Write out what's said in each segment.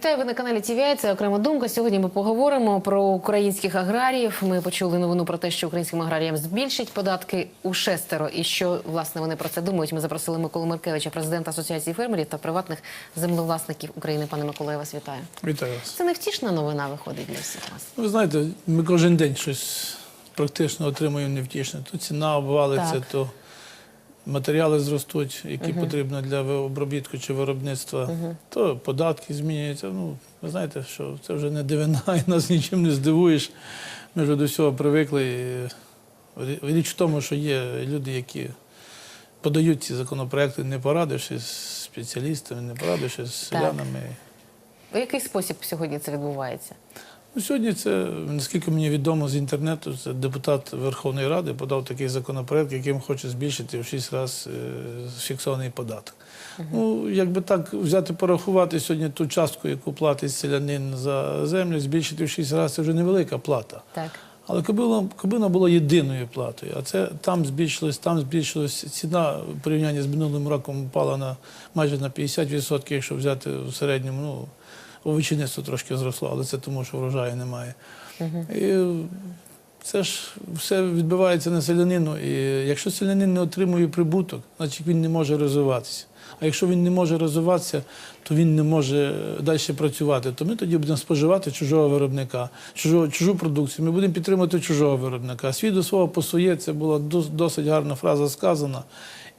Вітаю ви на каналі ТВІ. Це окрема думка. Сьогодні ми поговоримо про українських аграріїв. Ми почули новину про те, що українським аграріям збільшать податки у шестеро. І що власне вони про це думають. Ми запросили Миколу Маркевича, президента Асоціації фермерів та приватних землевласників України. Пане Миколо, я вас вітаю. Вітаю вас. Це невтішна новина виходить для всіх вас. Ви знаєте, ми кожен день щось практично отримуємо невтішне. То ціна обвалиться, Так. то матеріали зростуть, які потрібні для обробітку чи виробництва, то податки змінюються. Ну, ви знаєте, що це вже не дивина, і нас нічим не здивуєш. Ми вже до всього привикли. І Річ в тому, що є люди, які подають ці законопроекти, не порадившись з спеціалістами, не порадившись з селянами. У який спосіб сьогодні це відбувається? Ну, сьогодні це, наскільки мені відомо з інтернету, це депутат Верховної Ради подав такий законопроект, яким хоче збільшити в 6 разів фіксований податок. Ну, якби так взяти порахувати сьогодні ту частку, яку платить селянин за землю, збільшити в 6 разів це вже невелика плата. Так. Але кабина, кабина була єдиною платою, а це там збільшилось, там збільшилось. Ціна в порівнянні з минулим роком упала на майже на 50%, якщо взяти в середньому. Ну, овочинництво трошки зросло, але це тому, що врожаю немає. І це ж все відбувається на селянину. І якщо селянин не отримує прибуток, значить він не може розвиватися. А якщо він не може розвиватися, то він не може далі працювати. То ми тоді будемо споживати чужого виробника, чужого, чужу продукцію. Ми будемо підтримувати чужого виробника. Свій до свого посує, це була досить гарна фраза сказана.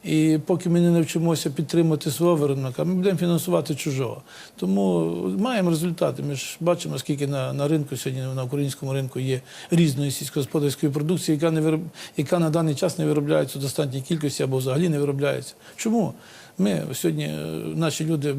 І поки ми не навчимося підтримати свого виробника, ми будемо фінансувати чужого. Тому маємо результати. Ми ж бачимо, скільки на, на ринку сьогодні на українському ринку є різної сільськогосподарської продукції, яка не вироб... яка на даний час не виробляється в достатній кількості або взагалі не виробляється. Чому? Ми сьогодні, е, наші люди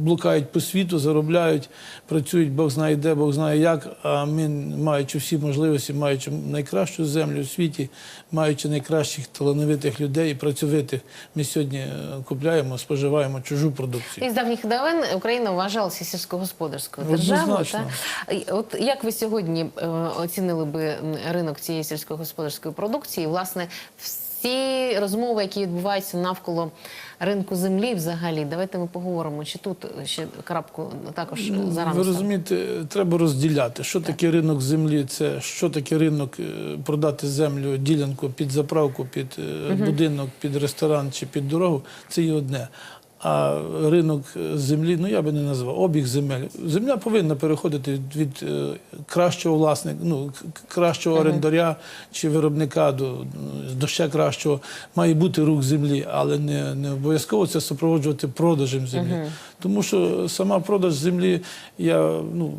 блукають по світу, заробляють, працюють, Бог знає де, Бог знає як. А ми, маючи всі можливості, маючи найкращу землю у світі, маючи найкращих талановитих людей і працьовитих, ми сьогодні е, купляємо, споживаємо чужу продукцію. І з давніх давен Україна вважалася сільськогосподарською державою. От як ви сьогодні е, оцінили би ринок цієї сільськогосподарської продукції? Власне, всі розмови, які відбуваються навколо ринку землі, взагалі, давайте ми поговоримо. Чи тут ще крапку також зарано Ви розумієте, треба розділяти, що таке ринок землі, це що таке ринок е, продати землю, ділянку під заправку, під угу. будинок, під ресторан чи під дорогу. Це є одне. А ринок землі, ну я би не назвав, обіг земель. Земля повинна переходити від, е, кращого власника, ну кращого орендаря чи виробника до, до ще кращого. Має бути рух землі, але не, не обов'язково це супроводжувати продажем землі. Тому що сама продаж землі, я ну.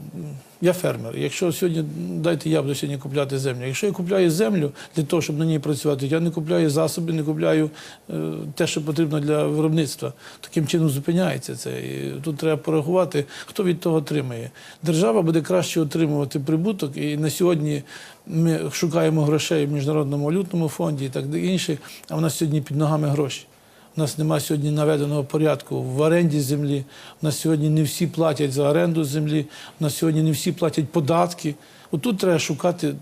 Я фермер. Якщо сьогодні дайте я буду сьогодні купляти землю. Якщо я купляю землю для того, щоб на ній працювати, я не купляю засоби, не купляю е, те, що потрібно для виробництва. Таким чином зупиняється це. І тут треба порахувати, хто від того отримає. Держава буде краще отримувати прибуток, і на сьогодні ми шукаємо грошей в міжнародному валютному фонді і так інше, а в нас сьогодні під ногами гроші. У нас немає сьогодні наведеного порядку в оренді землі. У нас сьогодні не всі платять за оренду землі. У нас сьогодні не всі платять податки. Отут треба шукати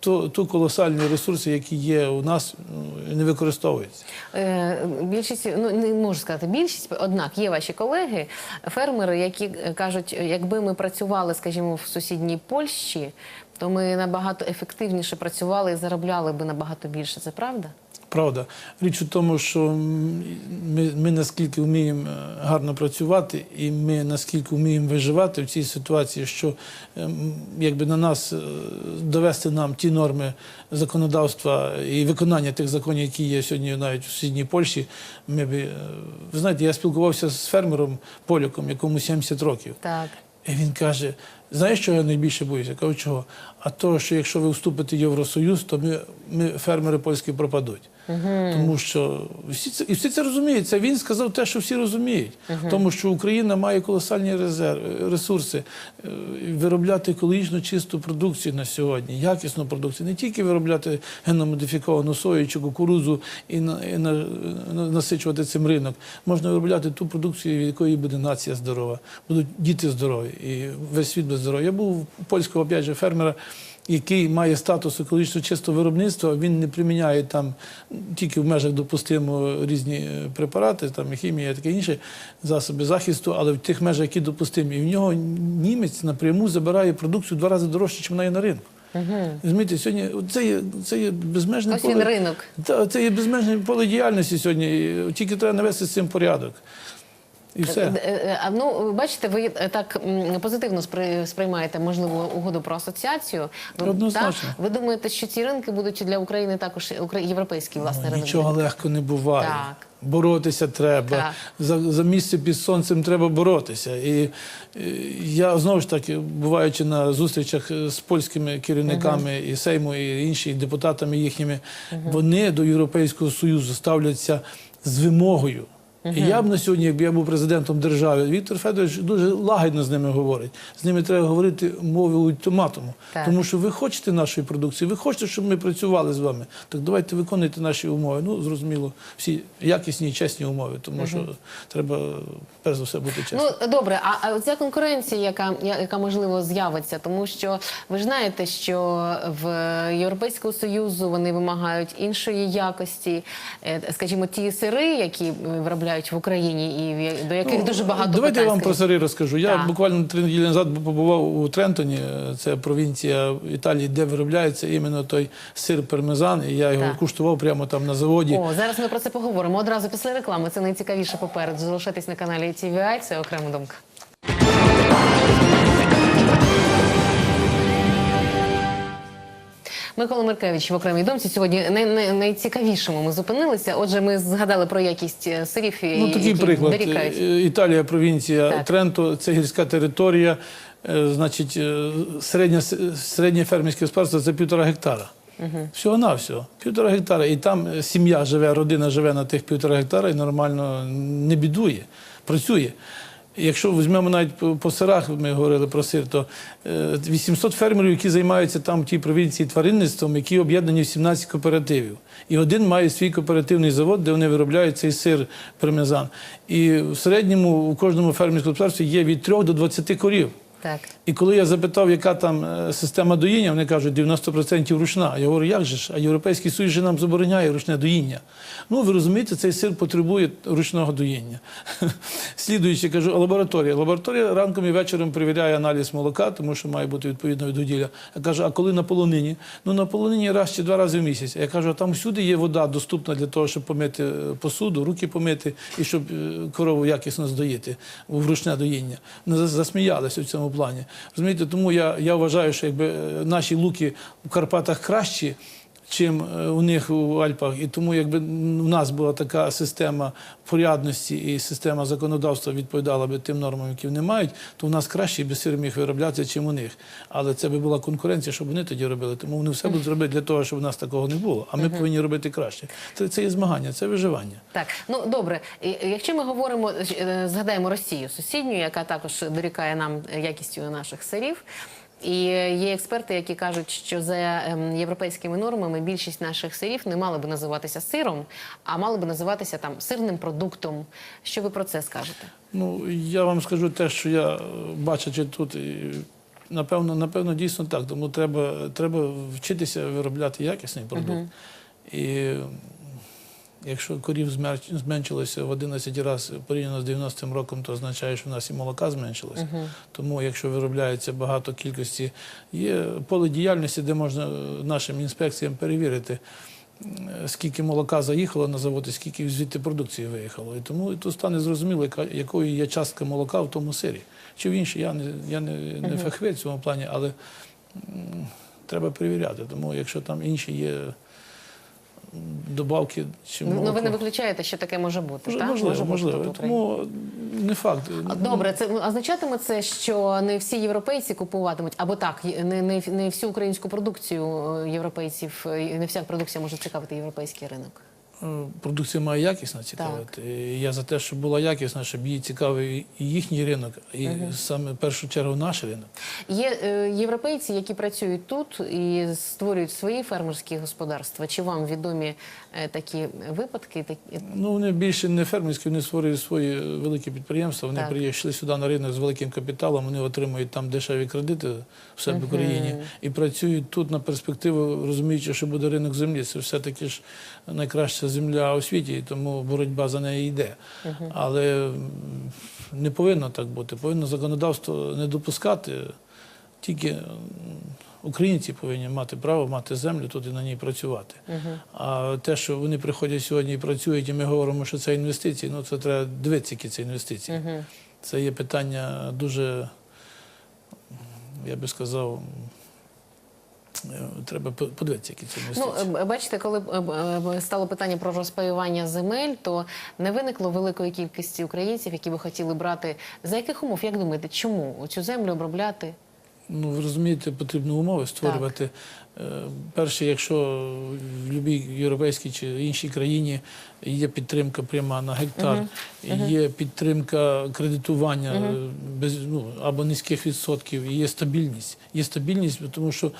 ту, ту колосальні ресурси, які є у нас, ну, не використовуються. Е, Більшість, ну не можу сказати більшість, однак є ваші колеги, фермери, які кажуть, якби ми працювали, скажімо, в сусідній Польщі, то ми набагато ефективніше працювали і заробляли би набагато більше. Це правда? Правда. Річ у тому, що ми, ми наскільки вміємо е, гарно працювати, і ми наскільки вміємо виживати в цій ситуації, що ем, якби на нас е, довести нам ті норми законодавства і виконання тих законів, які є сьогодні навіть у сусідній Польщі, ми би е, ви знаєте, я спілкувався з фермером поляком, якому 70 років. Так. І він каже: знаєш, що я найбільше боюся? Я кажу, чого? А то, що якщо ви вступите в Євросоюз, то ми, ми фермери польські пропадуть. Тому що всі це, і всі це розуміють. Це він сказав те, що всі розуміють. Тому що Україна має колосальні резерв, ресурси е, виробляти екологічно чисту продукцію на сьогодні, якісну продукцію, не тільки виробляти генномодифіковану сою чи кукурудзу і, на, і на, на- насичувати цим ринок. Можна виробляти ту продукцію, від якої буде нація здорова, будуть діти здорові і весь світ буде здоровий. Я був у польського опять же, фермера. Який має статус екологічно чистого виробництва, він не приміняє там тільки в межах допустимо різні е, препарати, там і хімія, і таке інше, засоби захисту, але в тих межах, які допустимі. І в нього німець напряму забирає продукцію в два рази дорожче, ніж вона є на ринку. Розумієте, сьогодні це є, це є безмежне Ось він ринок. Це є безмежне поле діяльності сьогодні. Тільки треба навести з цим порядок. І все. Е, е, А ну бачите, ви е, так позитивно спри- сприймаєте можливо угоду про асоціацію. Ви- Однозначно. Ви думаєте, що ці ринки будуть для України також укра- європейський власний ринок? Нічого легко не буває. Так. Боротися треба. Так. За, за місце під сонцем треба боротися. І, е, я знову ж таки, буваючи на зустрічах е, з польськими керівниками і Сейму, і іншими депутатами їхніми, вони до Європейського Союзу ставляться з вимогою. І я б на сьогодні, якби я був президентом держави, Віктор Федорович дуже лагідно з ними говорить. З ними треба говорити мовою ультиматуму. Так. Тому що ви хочете нашої продукції, ви хочете, щоб ми працювали з вами. Так давайте виконуйте наші умови. Ну, зрозуміло, всі якісні і чесні умови, тому що треба перш за все бути чесним. Ну добре, а, а ця конкуренція, яка, яка можливо з'явиться, тому що ви ж знаєте, що в Європейського союзу вони вимагають іншої якості, Е, скажімо, ті сири, які е, виробляють в Україні, і до яких дуже багато Ну, Давайте питань. я вам про сири розкажу. Я Так. буквально три неділі назад побував у Трентоні, це провінція Італії, де виробляється іменно той сир пармезан, і я його Так. куштував прямо там на заводі. О, зараз ми про це поговоримо. Одразу після реклами. Це найцікавіше попереду. Залишайтесь на каналі TVI, це окрема думка. Микола Маркевич в окремій думці сьогодні най, най, найцікавішому ми зупинилися. Отже, ми згадали про якість е, сирів, і- Ну, такий які приклад. дорікають. Е, Італія, провінція Так. Тренто, це гірська територія. Е, Значить, середнє, середнє фермерське господарство це півтора гектара. Всього на всього. Півтора гектара. І там сім'я живе, родина живе на тих півтора гектара і нормально не бідує, працює. Якщо візьмемо навіть по, сирах, ми говорили про сир, то е, 800 фермерів, які займаються там в тій провінції тваринництвом, які об'єднані в 17 кооперативів. І один має свій кооперативний завод, де вони виробляють цей сир пармезан. І в середньому у кожному фермерському господарстві є від 3 до 20 корів. Так. І коли я запитав, яка там е, система доїння, вони кажуть, 90% ручна. Я говорю, як же ж? А Європейський Союз же нам забороняє ручне доїння. Ну, ви розумієте, цей сир потребує ручного доїння. Слідуючи, кажу, лабораторія. Лабораторія ранком і вечором перевіряє аналіз молока, тому що має бути відповідно відгоділля. Я кажу, а коли на полонині? Ну, на полонині раз чи два рази в місяць. Я кажу, а там всюди є вода доступна для того, щоб помити е, посуду, руки помити і щоб е, корову якісно здоїти в ручне доїння. Засміялися в цьому плані. Розумієте, тому я, я вважаю, що якби е, наші луки в Карпатах кращі, чим е, у них у Альпах. І тому, якби у нас була така система порядності і система законодавства відповідала би тим нормам, які вони мають, то у нас краще би сир міг вироблятися, чим у них. Але це би була конкуренція, щоб вони тоді робили. Тому вони все будуть робити для того, щоб у нас такого не було. А ми повинні робити краще. Це, це є змагання, це виживання. Так, ну добре. Якщо ми говоримо, е, згадаємо Росію сусідню, яка також дорікає нам якістю наших сирів. І є експерти, які кажуть, що за ем, європейськими нормами більшість наших сирів не мали би називатися сиром, а мали би називатися там сирним продуктом. Що ви про це скажете? Ну, я вам скажу те, що я е, бачачи тут, і, напевно, напевно, дійсно так. Тому треба, треба вчитися виробляти якісний продукт. І м, якщо корів зменшилося в 11 разів порівняно з 90-м роком, то означає, що в нас і молока зменшилося. Тому, якщо виробляється багато кількості, є поле діяльності, де можна е, нашим інспекціям перевірити. Скільки молока заїхало на завод і скільки звідти продукції виїхало. І тому тут стане зрозуміло, яка, якою є частка молока в тому сирі. Чи в іншій, я не, я не, не фахівець в цьому плані, але м, треба перевіряти. Тому якщо там інші є добавки чи Ну, ви не виключаєте, що таке може бути. Так? можливо, Може можливо. Тому не факт. Добре, це ну, означатиме це, що не всі європейці купуватимуть, або так, не, не, не всю українську продукцію е, європейців, е, не вся продукція може цікавити європейський ринок. Е, Продукція має якісно цікавити. І Я за те, щоб була якісна, щоб її цікавий і їхній ринок, і саме в першу чергу наш ринок. Є е, європейці, які працюють тут і створюють свої фермерські господарства. Чи вам відомі е, такі випадки? Такі Ну, вони більше не фермерські, вони створюють свої великі підприємства. Вони Так. сюди на ринок з великим капіталом, вони отримують там дешеві кредити в себе в Україні і працюють тут на перспективу, розуміючи, що буде ринок землі. Це все-таки ж найкраща земля у світі, тому боротьба за неї йде. Але не повинно так бути. Повинно законодавство не допускати. Тільки українці повинні мати право мати землю тут і на ній працювати. А те, що вони приходять сьогодні і працюють, і ми говоримо, що це інвестиції, ну це треба дивитися, які це інвестиції. Це є питання дуже, я би сказав, треба по- подивитися, які це Ну, інвестиції. е, бачите, коли е, е, стало питання про розпаювання земель, то не виникло великої кількості українців, які би хотіли брати. За яких умов, як думаєте, чому цю землю обробляти? Ну, ви розумієте, потрібно умови створювати. Е, Перше, якщо в будь-якій європейській чи іншій країні є підтримка пряма на гектар, є підтримка кредитування е, без ну або низьких відсотків, і є стабільність. Є стабільність, тому що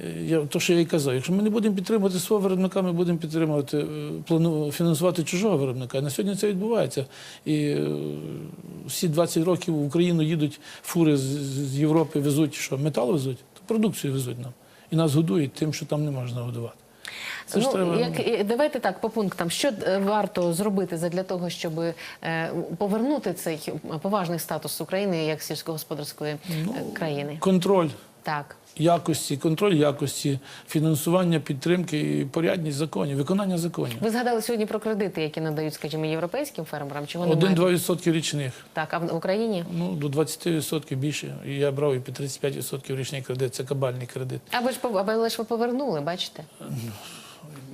е, я то, що я і казав, якщо ми не будемо підтримувати свого виробника, ми будемо підтримувати плану фінансувати чужого виробника. На сьогодні це відбувається. І всі 20 років в Україну їдуть фури з, з Європи, везуть що метал везуть, то продукцію везуть нам. І нас годують тим, що там не можна годувати. Це ну, треба. як, давайте так по пунктам. Що е, варто зробити для того, щоб е, повернути цей поважний статус України як сільськогосподарської е, Ну, країни? Контроль Так. якості, контроль якості, фінансування, підтримки і порядність законів, виконання законів. Ви згадали сьогодні про кредити, які надають, скажімо, європейським фермерам. Немає? Один-два відсотки річних. Так, а в Україні? Ну, до 20% більше. І я брав і під 35% річний кредит. Це кабальний кредит. А ви ж але ж ви повернули, бачите?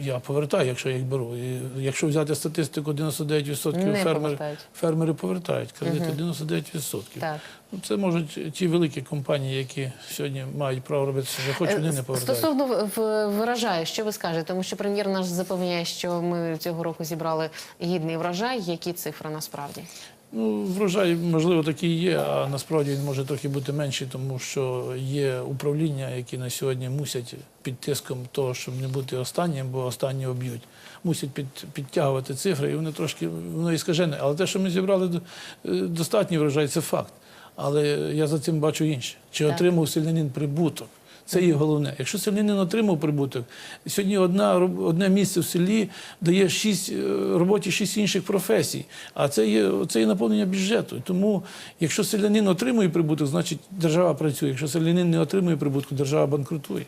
Я повертаю, якщо я їх беру. І якщо взяти статистику, 99% Не фермери, повертають. фермери повертають кредити 99%. Так. Ну, Це можуть ті великі компанії, які сьогодні мають право робити, що хочуть, вони не Е, повертають. Стосовно врожаю, що ви скажете? Тому що прем'єр наш запевняє, що ми цього року зібрали гідний врожай. Які цифри насправді? Ну, врожай, можливо, такий є, а насправді він може трохи бути менший, тому що є управління, які на сьогодні мусять під тиском того, щоб не бути останнім, бо останні об'ють. Мусять під, підтягувати цифри, і вони трошки воно і скажене. Але те, що ми зібрали е, достатній врожай, це факт. Але я за цим бачу інше. Чи Так. отримав селянин прибуток? Це є головне. Якщо селянин отримав прибуток, сьогодні одна, одне місце в селі дає шість е, роботі шість інших професій. А це є, це є наповнення бюджету. Тому, якщо селянин отримує прибуток, значить держава працює. Якщо селянин не отримує прибутку, держава банкрутує.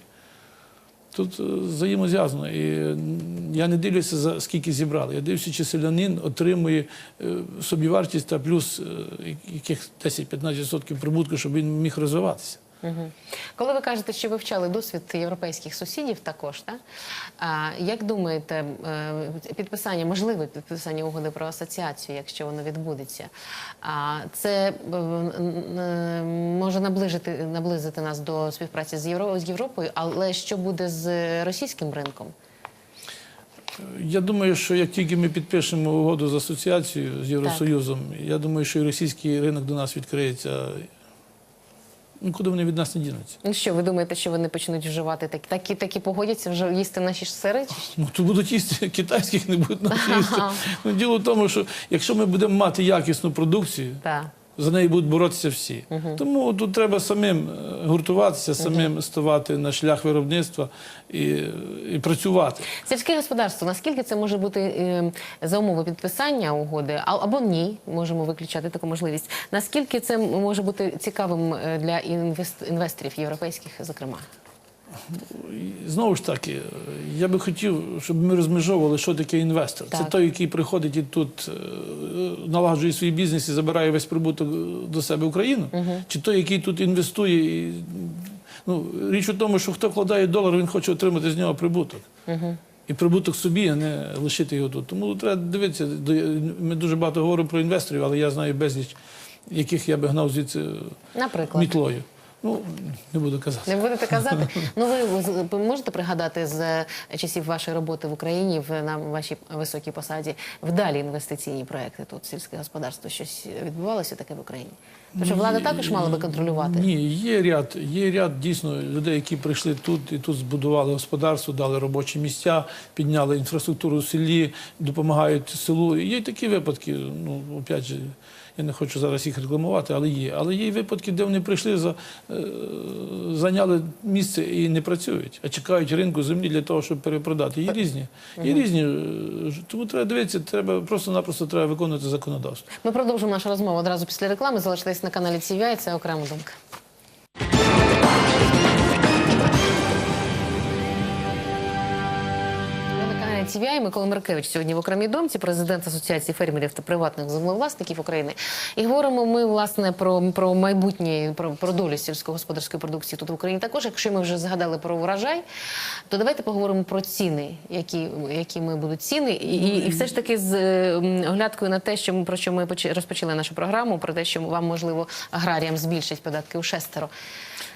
Тут е, взаємозв'язано. І я не дивлюся, за скільки зібрали. Я дивлюся, чи селянин отримує е, собівартість та плюс яких 10-15% прибутку, щоб він міг розвиватися. Угу. Коли ви кажете, що вивчали досвід європейських сусідів, також так? А як думаєте, е, підписання, можливе підписання угоди про асоціацію, якщо воно відбудеться, а це е, е, може наближити наблизити нас до співпраці з Євро з Європою, але що буде з російським ринком? Я думаю, що як тільки ми підпишемо угоду з асоціацією з Євросоюзом, я думаю, що і російський ринок до нас відкриється. Ну, куди вони від нас не дінуться? Ну що, ви думаєте, що вони почнуть вживати такі, такі, такі погодяться вже їсти наші сири? Ну, то будуть їсти китайських, не будуть наші їсти. Ага. Ну, діло в тому, що якщо ми будемо мати якісну продукцію, Так. За неї будуть боротися всі. Тому тут треба самим е, гуртуватися, самим ставати на шлях виробництва і, і працювати. Сільське господарство, наскільки це може бути е, за умови підписання угоди, а- або ні, можемо виключати таку можливість. Наскільки це може бути цікавим е, для інвест- інвесторів європейських, зокрема? І Знову ж таки, я би хотів, щоб ми розмежовували, що таке інвестор. Це той, який приходить і тут е, налагоджує свій бізнес і забирає весь прибуток до себе Україну, чи той, який тут інвестує. І, ну, річ у тому, що хто вкладає долар, він хоче отримати з нього прибуток. І прибуток собі, а не лишити його тут. Тому треба дивитися. Ми дуже багато говоримо про інвесторів, але я знаю безліч, яких я би гнав звідси Наприклад. мітлою. Ну, не буду казати. Не будете казати? Ну ви можете пригадати з е, часів вашої роботи в Україні в на вашій високій посаді вдалі інвестиційні проекти тут сільське господарство? Щось відбувалося таке в Україні? Тому що влада також мала би контролювати. Ні, є ряд, є ряд дійсно людей, які прийшли тут і тут збудували господарство, дали робочі місця, підняли інфраструктуру в селі, допомагають селу. Є такі випадки. Ну, опять же, я не хочу зараз їх рекламувати, але є. Але є й випадки, де вони прийшли, за, е, зайняли місце і не працюють, а чекають ринку землі для того, щоб перепродати. Є різні. Є різні. е, Тому треба дивитися, треба просто-напросто треба виконувати законодавство. Ми продовжимо нашу розмову одразу після реклами. Залишились на каналі Ці це окрема думка. На каналі Микола Маркевич сьогодні в окремій домці, президент Асоціації фермерів та приватних землевласників України. І говоримо ми власне про, про майбутнє, про, про долю сільськогосподарської продукції тут в Україні. Також, якщо ми вже згадали про урожай, то давайте поговоримо про ціни, які, якими будуть ціни, і, і, і все ж таки з е, оглядкою на те, що ми про що ми розпочали нашу програму, про те, що вам можливо аграріям збільшать податки у шестеро.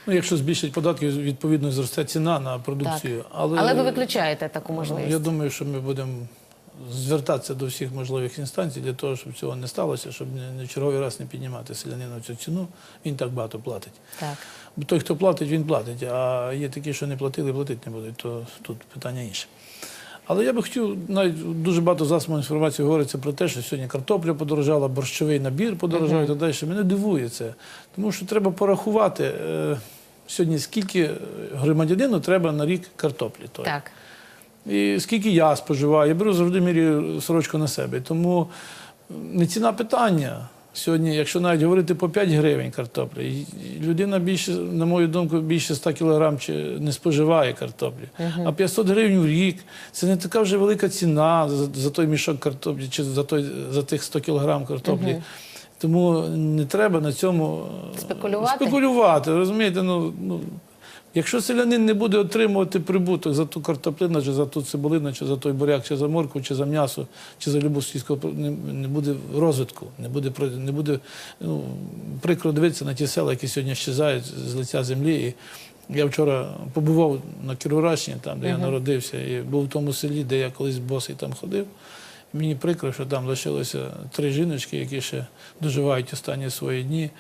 Ну, якщо збільшать податки, відповідно зросте ціна на продукцію. Але, Але ви виключаєте таку можливість. Я думаю, що ми будемо звертатися до всіх можливих інстанцій для того, щоб цього не сталося, щоб не, черговий раз не піднімати селянину цю ціну. Він так багато платить. Так. Бо той, хто платить, він платить. А є такі, що не платили, платити не будуть, то тут питання інше. Але я би хотів, навіть дуже багато засобів інформації говориться про те, що сьогодні картопля подорожала, борщовий набір подорожав і так далі. Мене дивує це. Тому що треба порахувати е, сьогодні, скільки громадянину треба на рік картоплі. Так. І скільки я споживаю, я беру завжди мірю сорочку на себе. Тому не ціна питання. Сьогодні, якщо навіть говорити по 5 гривень картоплі, людина більше, на мою думку, більше 100 кілограм чи не споживає картоплі. А 500 гривень в рік це не така вже велика ціна за, за той мішок картоплі чи за, той, за тих 100 кілограм картоплі. Тому не треба на цьому е, Спекулювати? спекулювати. Розумієте, ну, ну Якщо селянин не буде отримувати прибуток за ту картоплину, чи за ту цибулину, чи за той буряк, чи за морку, чи за м'ясо, чи за любу сільську, не, не буде розвитку, не буде, не буде ну, прикро дивитися на ті села, які сьогодні щезають з лиця землі. І я вчора побував на Кіровоградщині, там, де я народився, і був в тому селі, де я колись босий там ходив. Мені прикро, що там лишилося три жіночки, які ще доживають останні свої дні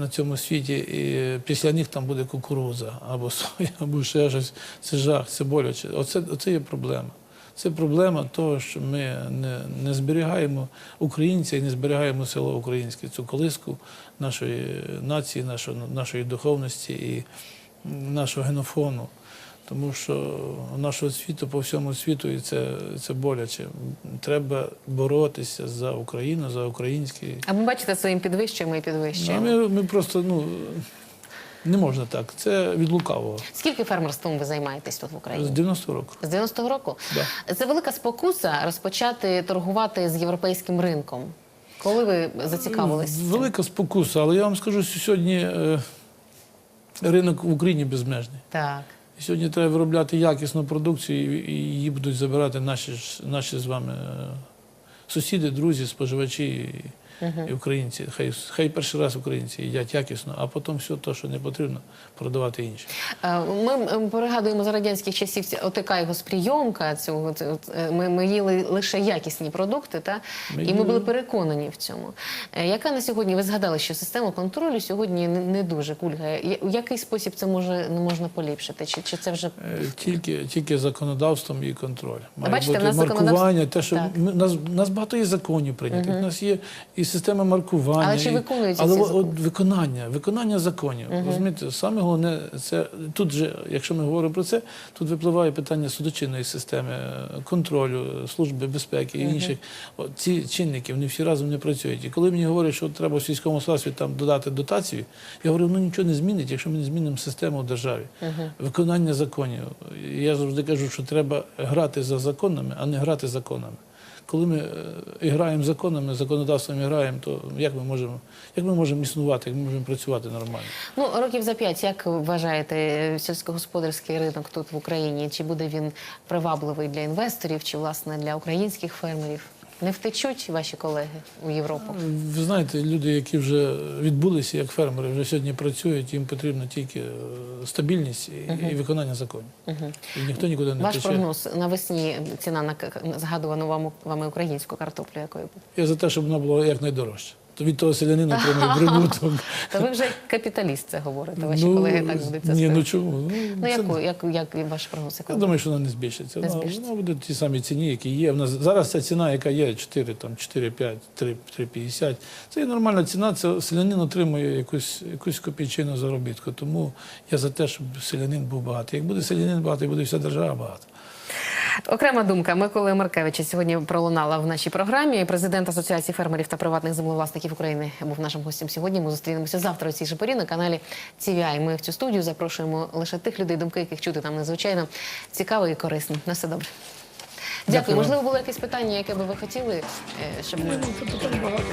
на цьому світі, і після них там буде кукуруза або соя, або ще щось. Це жах, це боляче. Оце, оце є проблема. Це проблема того, що ми не, не зберігаємо українця і не зберігаємо село українське, цю колиску нашої нації, нашої, нашої духовності і нашого генофону. Тому що нашого світу по всьому світу і це, це боляче. Треба боротися за Україну, за український. А ми бачите, своїм підвищуємо і Ну, ми, ми просто ну не можна так. Це від лукавого. Скільки фермерством ви займаєтесь тут в Україні? З Україні? 90 року. З 90-го року? Да. Це велика спокуса розпочати торгувати з європейським ринком. Коли ви зацікавились? Велика спокуса, але я вам скажу, що сьогодні е, ринок в Україні безмежний. Так. Сьогодні треба виробляти якісну продукцію, і її будуть забирати наші, наші з вами е, сусіди, друзі, споживачі і, і українці. Хай, хай перший раз українці їдять якісно, а потім все те, що не потрібно, продавати інші. Е, Ми пригадуємо за радянських часів ОТК його сприйомка цього. це- Ми, ми їли лише якісні продукти, та Ми і ми були переконані в цьому. Е, Яка на сьогодні ви згадали, що система контролю сьогодні не, дуже кульгає? У який спосіб це може не можна поліпшити? Чи, чи це вже Е, Тільки, тільки законодавством і контроль. Має бачите, бути нас маркування, законодавство- те, що Так. ми, нас, нас багато є законів прийнятих. У нас є і система маркування. Але чи виконуються але от, виконання, виконання законів. Розумієте, саме головне, це тут же, якщо ми говоримо про це, тут випливає питання судочинної системи, контролю, служби безпеки і інших. От ці чинники, вони всі разом не працюють. І коли мені говорять, що треба в сільському господарстві там додати дотацію, я говорю, ну нічого не змінить, якщо ми не змінимо систему в державі. Виконання законів. Я завжди кажу, що треба грати за законами, а не грати законами. Коли ми е, граємо законами, законодавством граємо, то як ми можемо, як ми можемо існувати, як ми можемо працювати нормально? ну років за п'ять? Як вважаєте сільськогосподарський ринок тут в Україні? Чи буде він привабливий для інвесторів, чи власне для українських фермерів? Не втечуть ваші колеги у Європу? Ви знаєте, люди, які вже відбулися як фермери, вже сьогодні працюють, їм потрібна тільки е, стабільність і, і виконання законів. І ніхто нікуди не Ваш втече. прогноз навесні ціна на згадувану вам вами українську картоплю, якою буде? Я за те, щоб вона була якнайдорожча. То від того селянин отримує прибуток. Та ви вже капіталіст це говорите. Ваші колеги так будуть це Ні, ну чому? Ну, Ну, це- яку, як, як ваш прогноз? Я думаю, що вона не збільшиться. Не Вона, збільшиться. вона буде в тій самій ціні, які є. В нас зараз ця ціна, яка є 4, там 4,5, 3, 3,50. Це є нормальна ціна. Це селянин отримує якусь, якусь копійчину заробітку. Тому я за те, щоб селянин був багатий. Як буде селянин багатий, буде вся держава багата. Окрема думка Миколи Маркевича сьогодні пролунала в нашій програмі. Президент Асоціації фермерів та приватних землевласників України був нашим гостем сьогодні. Ми зустрінемося завтра у цій же порі на каналі CVI. Ми в цю студію запрошуємо лише тих людей, думки яких чути там надзвичайно цікаво і корисно. На все добре. Дякую. Дякую. Можливо, було якесь питання, яке би ви хотіли, е, щоб ми багато.